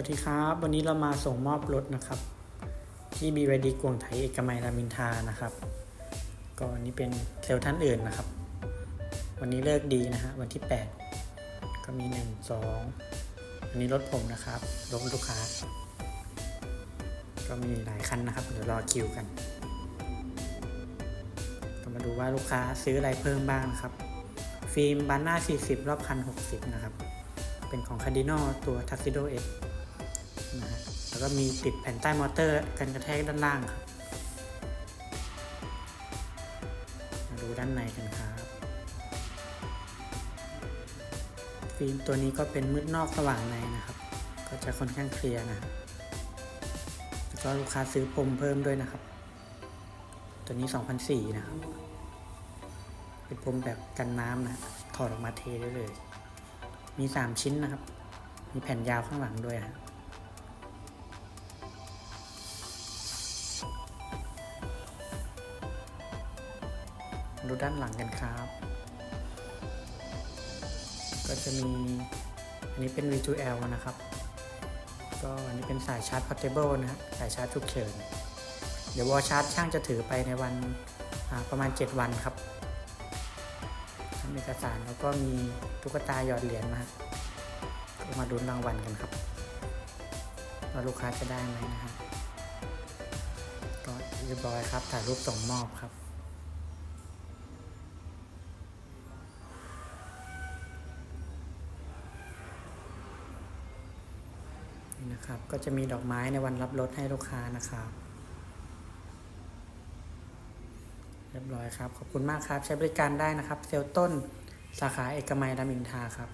วัสดีครับ วันนี้เรามาส่งมอบรถนะครับ ที่ BYD กวงไทยเอกมัยรามินทานะครับ ก็อันนี้เป็นเซลล์ท่านอื่นนะครับ วันนี้เลิกดีนะฮะวันที่ 8 ก็มี 1 2 อันนี้รถผมนะครับรถลูกค้า ก็มีหลายคันนะครับ เดี๋ยวรอคิวกัน ก็มาดูว่าลูกค้าซื้ออะไรเพิ่มบ้างนะครับ ฟิล์มบานหน้า 40 รอบคัน 60 นะครับเป็นของ Cardinal ตัว Tuxedo X นะฮะแล้วก็มีติดแผ่นใต้มอเตอร์กันกระแทกด้านล่างครับมาดูด้านในกันครับฟิล์มตัวนี้ก็เป็นมืดนอกสว่างในนะครับ ก็จะค่อนข้างเคลียร์นะแล้วก็ลูกค้าซื้อพรมเพิ่มด้วยนะครับ ตัวนี้2004นะครับ เป็นพรมแบบกันน้ำนะถอดออกมาเทได้เลย มี 3 ชิ้นนะครับ มีแผ่นยาวข้างหลังด้วยฮะ ดูด้านหลังกันครับ ก็จะมี อันนี้เป็น V2L นะครับ ก็อันนี้เป็นสายชาร์จ portable นะฮะสายชาร์จฉุกเฉิน เดี๋ยววอชาร์จช่างจะถือไปในวันประมาณ 7 วันครับทำเอกสารแล้วก็มีตุ๊กตาหยอดเหรียญมาก็มาดูรางวัลกันครับว่าลูกค้าจะได้ไหมนะฮะก็เรียบร้อยครับถ่ายรูปส่งมอบครับ นะครับ ก็จะมีดอกไม้ในวันรับรถให้ลูกค้านะครับเรียบร้อยครับ ขอบคุณมากครับ ใช้บริการได้นะครับ เซลต้นสาขาเอกมัยรามอินทาครับ